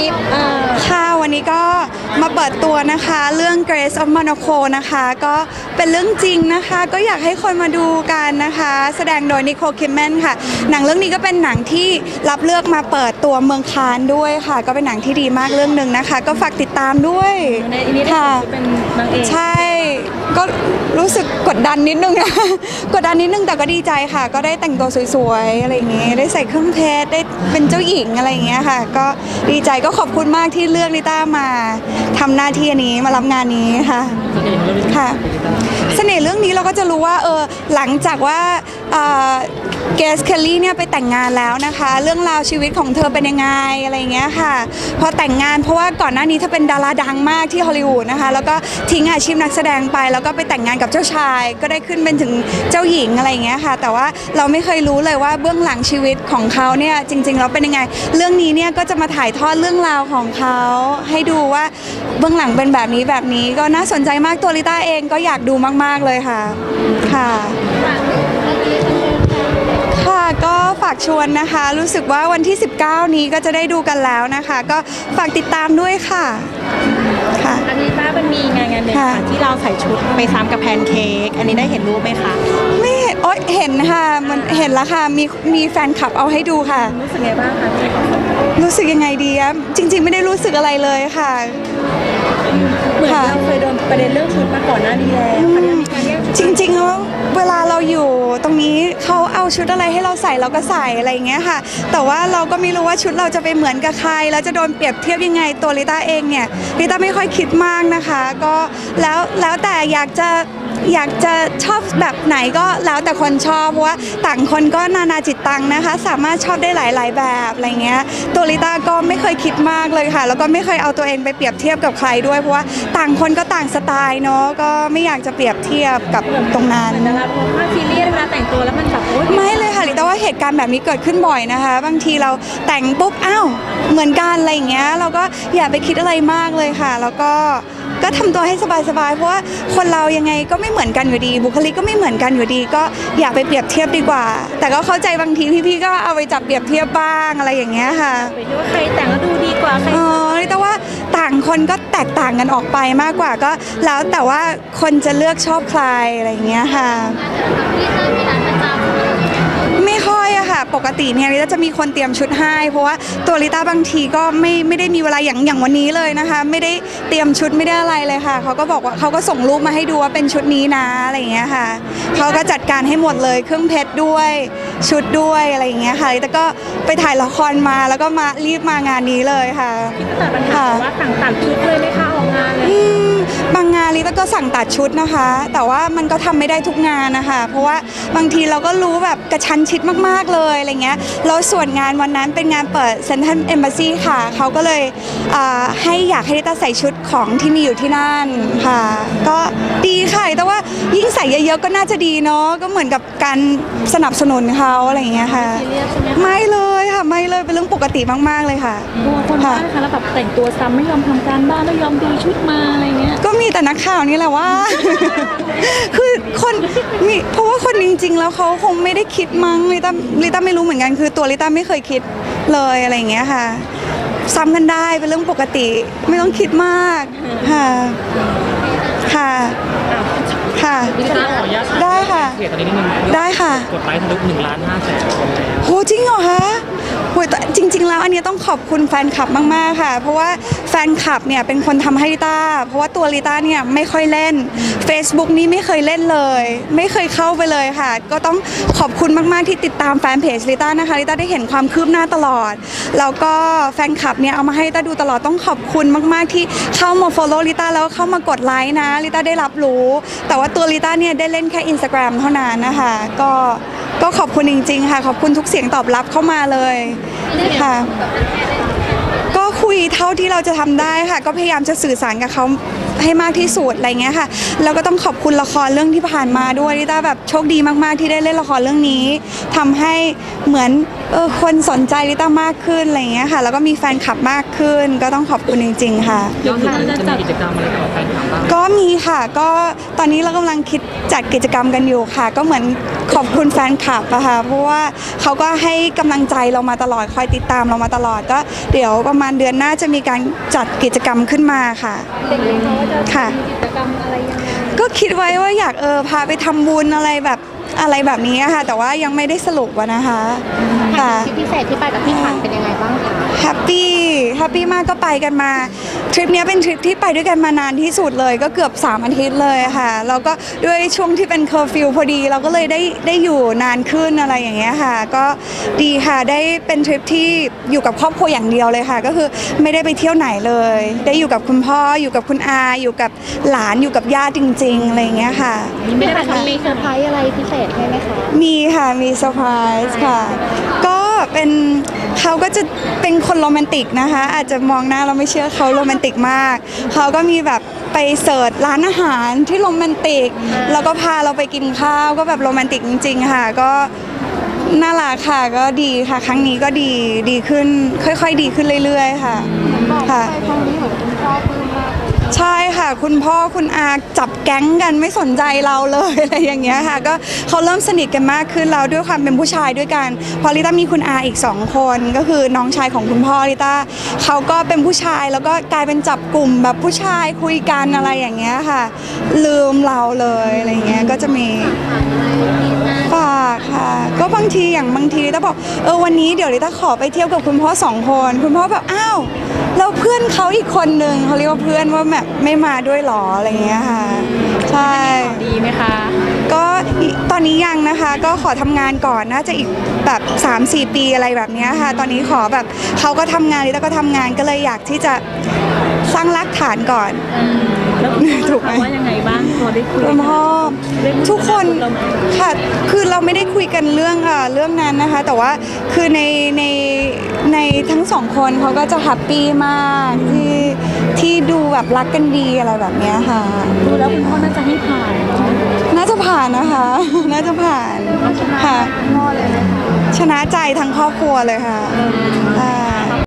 นนี้เอ่อ ค่ะวันนี้ก็มาเปิดตัวนะคะ เรื่อง Grace of Monaco นะคะ ก็ เป็นเรื่องจริงนะคะ ก็อยากให้คนมาดูกันนะคะ แสดงโดยนิโคลคิมแมนค่ะ หนังเรื่องนี้ก็เป็นหนังที่รับเลือกมาเปิดตัวเมืองคานด้วยค่ะ ก็เป็นหนังที่ดีมากเรื่องหนึ่งนะคะ ก็ฝากติดตามด้วยในอันนี้ได้ค่ะเป็นนางเอกใช่ ก็รู้สึกกดดันนิดนึงนะกดดันนิดนึงแต่ก็ดีใจค่ะ ก็ได้แต่งตัวสวยๆอะไรอย่างเงี้ยได้ใส่เครื่องเพชรได้เป็นเจ้าหญิงอะไรอย่างเงี้ยค่ะ ก็ดีใจก็ขอบคุณมากที่เลือกลิต้ามาทำหน้าที่อันนี้มารับงานนี้ค่ะค่ะเสน่ห์เรื่องนี้เราก็จะรู้ว่าเออหลังจากว่าเกสเคลลี่เนี่ยไปแต่งงานแล้วนะคะ เรื่องราวชีวิตของเธอเป็นยังไงอะไรเงี้ยค่ะ พอแต่งงานเพราะว่าก่อนหน้านี้เธอเป็นดาราดังมากที่ฮอลลีวูดนะคะ แล้วก็ทิ้งอาชีพนักแสดงไป แล้วก็ไปแต่งงานกับเจ้าชาย ก็ได้ขึ้นเป็นถึงเจ้าหญิงอะไรเงี้ยค่ะ แต่ว่าเราไม่เคยรู้เลยว่าเบื้องหลังชีวิตของเขาเนี่ยจริงๆแล้วเป็นยังไง เรื่องนี้เนี่ยก็จะมาถ่ายทอดเรื่องราวของเขาให้ดูว่า เบื้องหลังเป็นแบบนี้แบบนี้ก็น่าสนใจมากตัวลิต้าเองก็อยากดูมาก ๆ เลยค่ะ ค่ะ ค่ะก็ฝากชวนนะคะ รู้สึกว่าวันที่ 19 นี้ก็จะได้ดูกันแล้วนะคะ ก็ฝากติดตามด้วยค่ะ ค่ะ อันนี้ป้ามันมีงานงานหนึ่งค่ะ ค่ะที่เราใส่ชุดไปซ้ำกับแพนเค้กอันนี้ได้เห็นรูปไหมคะไม่เห็นโอ๊ยเห็นค่ะ มันเห็นแล้วค่ะ มีมีแฟนคลับเอาให้ดูค่ะ รู้สึกไงบ้างคะรู้สึกยังไงดีอะจริง ๆ ไม่ได้รู้สึกอะไรเลยค่ะ เหมือนค่ะเราเคยโดนประเด็นเรื่องชุดมาก่อนหน้านี้แล้วค่ะที่มีการแย่งชุดจริงๆแล้วเวลาเราอยู่ตรงนี้เขาเอาชุดอะไรให้เราใส่เราก็ใส่อะไรอย่างเงี้ยค่ะ แต่ว่าเราก็ไม่รู้ว่าชุดเราจะไปเหมือนกับใคร แล้วจะโดนเปรียบเทียบยังไงตัวลิต้าเองเนี่ยลิต้าไม่ค่อยคิดมากนะคะ ก็แล้วแล้วแต่อยากจะ อยากจะชอบแบบไหนก็แล้วแต่คนชอบเพราะว่าต่างคนก็นานาจิตตังนะคะ สามารถชอบได้หลาย ๆ แบบอะไรเงี้ยตัวลิต้าก็ไม่เคยคิดมากเลยค่ะ แล้วก็ไม่เคยเอาตัวเองไปเปรียบเทียบกับใครด้วยเพราะว่าต่างคนก็ต่างสไตล์เนาะก็ไม่อยากจะเปรียบเทียบกับตรงนั้นแต่ละคนค่อนข้างซีเรียสเวลาแต่งตัวแล้วมันแบบโอ๊ยไม่เลยค่ะลิต้าว่าเหตุการณ์แบบนี้เกิดขึ้นบ่อยนะคะ บางทีเราแต่งปุ๊บอ้าวเหมือนกันอะไรอย่างเงี้ยเราก็อย่าไปคิดอะไรมากเลยค่ะ แล้วก็ ก็ทำตัวให้สบายๆ เพราะว่าคนเรายังไงก็ไม่เหมือนกันอยู่ดี บุคลิกก็ไม่เหมือนกันอยู่ดี ก็อย่าไปเปรียบเทียบดีกว่า แต่ก็เข้าใจบางทีพี่ๆก็เอาไปจับเปรียบเทียบบ้างอะไรอย่างเงี้ยค่ะไปที่ว่าใครแต่งแล้วดูดีกว่าใครอ๋อแต่ว่าต่างคนก็แตกต่างกันออกไปมากกว่าก็แล้วแต่ว่าคนจะเลือกชอบใครอะไรอย่างเงี้ยค่ะ ปกติเนี่ยลิต้าจะมีคนเตรียมชุดให้ เพราะว่าตัวลิต้าบางทีก็ไม่ไม่ได้มีเวลาอย่างอย่างวันนี้เลยนะคะ ไม่ได้เตรียมชุดไม่ได้อะไรเลยค่ะเขาก็บอกว่าเขาก็ส่งรูปมาให้ดูว่าเป็นชุดนี้นะอะไรอย่างเงี้ยค่ะเขาก็จัดการให้หมดเลยเครื่องเพชรด้วยชุดด้วยอะไรอย่างเงี้ยค่ะลิต้าก็ไปถ่ายละครมาแล้วก็มารีบมางานนี้เลยค่ะแต่ปัญหาว่าต่างต่างชุดเลยไหมคะออกงานเลยอืม บางงานลิต้าก็สั่งตัดชุดนะคะ แต่ว่ามันก็ทำไม่ได้ทุกงานนะคะ เพราะว่าบางทีเราก็รู้แบบกระชั้นชิดมากๆเลยอะไรเงี้ยแล้วส่วนงานวันนั้นเป็นงานเปิดเซนทรัลเอมบ s ซีค่ะเขาก็เลยอ่าให้อยากให้ลิต้าใส่ชุดของที่มีอยู่ที่นั่นค่ะ ก็ดีค่ะแต่ว่ายิ่งใส่เยอะๆก็น่าจะดีเนาะก็เหมือนกับการสนับสนุนเขาอะไรอย่างเงี้ยค่ะซีเรียสใช่ไหมคะไม่เลยค่ะไม่เลยเป็นเรื่องปกติมากๆเลยค่ะกลัวคนว่านะคะแล้วแบบแต่งตัวซ้ำไม่ยอมทำการบ้านไม่ยอมดูชุดมาอะไรเงี้ยก็มีแต่นักข่าวนี่แหละว่า คือคนมีเพราะว่าคนจริง ๆ แล้วเขาคงไม่ได้คิดมั้งลิต้าลิต้าไม่รู้เหมือนกันคือตัวลิต้าไม่เคยคิดเลยอะไรอย่างเงี้ยค่ะ ซ้ำกันได้เป็นเรื่องปกติ ไม่ต้องคิดมากค่ะค่ะค่ะ พี่ต้าขออนุญาตได้ค่ะเพจตอนนี้นิดนึงได้ค่ะ กดไลค์ทะลุหนึ่งล้านห้าแสนคนแล้วโหจริงเหรอคะโหแต่จริง ๆ แล้วอันนี้ต้องขอบคุณแฟนคลับมากๆค่ะ เพราะว่าแฟนคลับเนี่ยเป็นคนทำให้ลิต้า เพราะว่าตัวลิต้าเนี่ยไม่ค่อยเล่น Facebook นี่ไม่เคยเล่นเลย ไม่เคยเข้าไปเลยค่ะ ก็ต้องขอบคุณมากๆที่ติดตามแฟนเพจลิต้านะคะลิต้าได้เห็นความคืบหน้าตลอด แล้วก็แฟนคลับเนี่ยเอามาให้ลิต้าดูตลอดต้องขอบคุณมาก ๆ ที่เข้ามา follow ลิต้าแล้วเข้ามากดไลค์นะลิต้าได้รับรู้ แต่ว่าตัวลิต้าเนี่ยได้เล่นแค่ Instagram เท่านั้นนะคะ ก็ ก็ขอบคุณจริง ๆ ค่ะ ขอบคุณทุกเสียงตอบรับเข้ามาเลยค่ะ ก็คุยเท่าที่เราจะทำได้ค่ะ ก็พยายามจะสื่อสารกับเขาให้มากที่สุดอะไรเงี้ยค่ะแล้วก็ต้องขอบคุณละครเรื่องที่ผ่านมาด้วยที่ต้าแบบโชคดีมากๆ ที่ได้เล่นละครเรื่องนี้ทำให้เหมือนเออคนสนใจลิต้ามากขึ้นอะไรอย่างเงี้ยค่ะ แล้วก็มีแฟนคลับมากขึ้น ก็ต้องขอบคุณจริง ๆ ค่ะ ย้อนหลังจะมีกิจกรรมอะไรกับแฟนคลับบ้างก็มีค่ะก็ตอนนี้เรากำลังคิดจัดกิจกรรมกันอยู่ค่ะ ก็เหมือนขอบคุณแฟนคลับอะค่ะเพราะว่าเขาก็ให้กำลังใจเรามาตลอดคอยติดตามเรามาตลอดก็ เดี๋ยวประมาณเดือนหน้าจะมีการจัดกิจกรรมขึ้นมาค่ะเด็กๆเขาจะค่ะมีกิจกรรมอะไรยังไงก็คิดไว้ว่าอยากเออพาไปทำบุญอะไรแบบ อะไรแบบนี้อะค่ะ แต่ว่ายังไม่ได้สรุปอะนะคะค่ะทริปพิเศษที่ไปกับพี่ขันเป็นยังไงบ้างคะแฮปปี้แฮปปี้มากก็ไปกันมา ทริปเนี้ยเป็นทริปที่ไปด้วยกันมานานที่สุดเลย ก็เกือบ 3 อาทิตย์เลยค่ะแล้วก็ด้วยช่วงที่เป็นเคอร์ฟิวพอดี เราก็เลยได้ได้อยู่นานขึ้นอะไรอย่างเงี้ยค่ะ ก็ดีค่ะได้เป็นทริปที่อยู่กับครอบครัวอย่างเดียวเลยค่ะ ก็คือไม่ได้ไปเที่ยวไหนเลย ได้อยู่กับคุณพ่ออยู่กับคุณอาอยู่กับหลานอยู่กับญาติจริงๆอะไรอย่างเงี้ยค่ะพี่ขันมีเซอร์ไพรส์อะไรพิเศษให้ไหมคะมีค่ะ มีเซอร์ไพรส์ค่ะ ก็เป็นเขาก็จะเป็นคนโรแมนติกนะคะ อาจจะมองหน้าเราไม่เชื่อเขาโรแมนติกมาก เขาก็มีแบบไปเสิร์ชร้านอาหารที่โรแมนติก แล้วก็พาเราไปกินข้าวก็แบบโรแมนติกจริง ๆ ค่ะ ก็น่ารักค่ะ ก็ดีค่ะ ครั้งนี้ก็ดี ดีขึ้น ค่อย ๆ ดีขึ้นเรื่อย ๆ ค่ะค่ะไปครั้งนี้ ใช่ค่ะ คุณพ่อคุณอาจับแก๊งกันไม่สนใจเราเลยอะไรอย่างเงี้ยค่ะ ก็เขาเริ่มสนิทกันมากขึ้นแล้วด้วยความเป็นผู้ชายด้วยกันเพอลิต้ามีคุณอาอีกสองคนก็คือน้องชายของคุณพ่อลิต้าเขาก็เป็นผู้ชายแล้วก็กลายเป็นจับกลุ่มแบบผู้ชายคุยกันอะไรอย่างเงี้ยค่ะ ลืมเราเลยอะไรอย่างเงี้ยก็จะมีฝากค่ะ ก็บางทีอย่างบางทีลิต้าบอกเออวันนี้เดี๋ยวลิต้าขอไปเที่ยวกับคุณพ่อสองคน คุณพ่อแบบอ้าว แล้วเพื่อนเขาอีกคนนึงเขาเรียกว่าเพื่อนว่าแบบไม่มาด้วยหรออะไรเงี้ยค่ะ ใช่ ดีไหมคะ ก็ตอนนี้ยังนะคะก็ขอทำงานก่อนน่าจะอีกแบบ 3-4 ปีอะไรแบบเนี้ยค่ะ ตอนนี้ขอแบบเขาก็ทำงานแล้วก็ทำงานก็เลยอยากที่จะสร้างรากฐานก่อน แล้วคุณพ่อถูกไหมว่ายังไงบ้างพอได้คุยคุณพ่อได้พูดทุกคนเราไหมค่ะคือเราไม่ได้คุยกันเรื่องอะเรื่องนั้นนะคะ แต่ว่าคือในในในทั้งสองคนเขาก็จะแฮปปี้มากที่ที่ดูแบบรักกันดีอะไรแบบเนี้ยค่ะดูแล้วคุณพ่อน่าจะให้ผ่านเนอะน่าจะผ่านนะคะ น่าจะผ่านค่ะพ่อเลยไหมคะชนะใจทั้งครอบครัวเลยค่ะค่ะ